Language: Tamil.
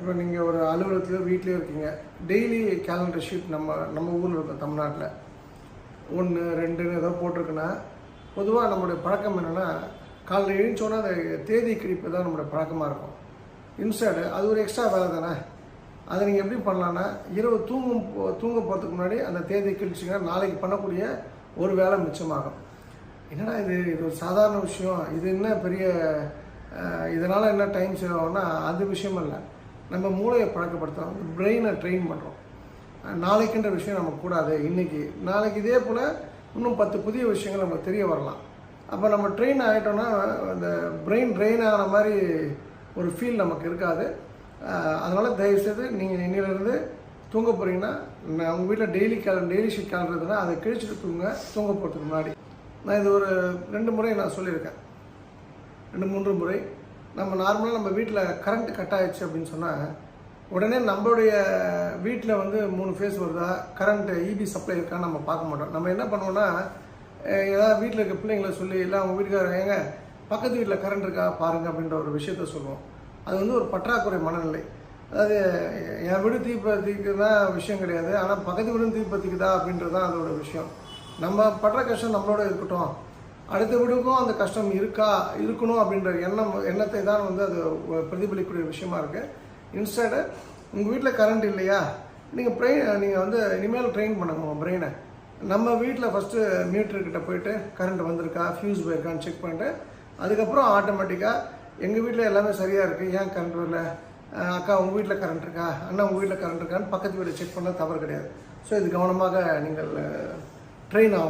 இப்போ நீங்கள் ஒரு அலுவலகத்தில் வீட்லேயோ இருக்கீங்க. டெய்லி கேலண்டர் ஷீட் நம்ம நம்ம ஊரில் இருக்கும் தமிழ்நாட்டில். ஒன்று ரெண்டுன்னு ஏதோ போட்டிருக்குன்னா பொதுவாக நம்மளுடைய பழக்கம் என்னென்னா காலையில் எழுந்தோன்னா அந்த தேதி கிழிப்பு தான் நம்மளுடைய பழக்கமாக இருக்கும். இன்ஸ்டாடு அது ஒரு எக்ஸ்ட்ரா வேலை தானே? அதை நீங்கள் எப்படி பண்ணலான்னா இரவு தூங்கும் போ- தூங்க போகிறதுக்கு முன்னாடி அந்த தேதி கிழிச்சிங்கன்னா நாளைக்கு பண்ணக்கூடிய ஒரு வேலை மிச்சமாகும். என்னடா இது? இது ஒரு சாதாரண விஷயம். இது என்ன பெரிய இதனால் என்ன டைம் சேவ் ஆகும்னா அது விஷயம் இல்லை. நம்ம மூளையை பழக்கப்படுத்துகிறோம் பிரெயினை ட்ரெயின் பண்ணுறோம் நாளைக்குன்ற விஷயம் நம்ம கூடாது இன்னைக்கு. நாளைக்கு இதே போல் இன்னும் பத்து புதிய விஷயங்கள் நம்ம தெரிய வரலாம். அப்போ நம்ம ட்ரெயின் ஆகிட்டோம்னா அந்த பிரெயின் ட்ரெயின் ஆன மாதிரி ஒரு ஃபீல் நமக்கு இருக்காது. அதனால் தயவுசெய்து நீங்கள் இன்னிலிருந்து தூங்க போகிறீங்கன்னா நான் உங்கள் வீட்டில் டெய்லி கேலர் டெய்லி ஷீட் கேலர் இருக்குன்னா அதை கிழிச்சிட்டு தூங்க தூங்க போகிறதுக்கு முன்னாடி. நான் இது ஒரு ரெண்டு முறை நான் சொல்லியிருக்கேன். ரெண்டு மூன்று முறை நம்ம நார்மலாக நம்ம வீட்டில் கரண்ட் கட் ஆயிடுச்சு அப்படின்னு சொன்னால் உடனே நம்மளுடைய வீட்டில் வந்து மூணு ஃபேஸ் வருதா? கரண்ட் இபி சப்ளை இருக்கான்னு நம்ம பார்க்க மாட்டோம். நம்ம என்ன பண்ணுவோம்னா ஏதாவது வீட்டில் இருக்க பிள்ளைங்களை சொல்லி இல்லை அவங்க வீட்டுக்காரங்க ஏங்க பக்கத்து வீட்டில் கரண்ட் இருக்கா? பாருங்க அப்படின்ற ஒரு விஷயத்த சொல்லுவோம். அது வந்து ஒரு பற்றாக்குறை மனநிலை. அதாவது என் வீடு தான் விஷயம் கிடையாது. ஆனால் பக்கத்து வீடும் தீப்பத்திக்குதா அப்படின்றது தான் அதோட விஷயம். நம்ம படுற கஷ்டம் நம்மளோட இருக்கட்டும். அடுத்த வீடுக்கும் அந்த கஷ்டம் இருக்கா இருக்கணும் அப்படின்ற எண்ணம் எண்ணத்தை தான் வந்து அது பிரதிபலிக்கக்கூடிய விஷயமா இருக்கு. இன்ஸ்டடு உங்கள் வீட்டில் கரண்ட் இல்லையா? நீங்கள் ப்ரெயின் நீங்கள் வந்து இனிமேல் ட்ரெயின் பண்ணுங்க உங்கள் பிரெயினை நம்ம வீட்டில் ஃபஸ்ட்டு மீட்டர்கிட்ட போயிட்டு கரண்ட் வந்திருக்கா ஃபியூஸ் போயிருக்கான்னு செக் பண்ணிட்டு அதுக்கப்புறம் ஆட்டோமேட்டிக்காக எங்கள் வீட்டில் எல்லாமே சரியாக இருக்குது ஏன் கரண்ட் வரல? அக்கா உங்கள் வீட்டில் கரண்ட் இருக்கா? அண்ணா உங்கள் வீட்டில் கரண்ட் இருக்கான்னு பக்கத்து வீட்டில் செக் பண்ணால் தவறு கிடையாது. ஸோ இது கவனமாக நீங்கள் ட்ரெயின் ஆகும்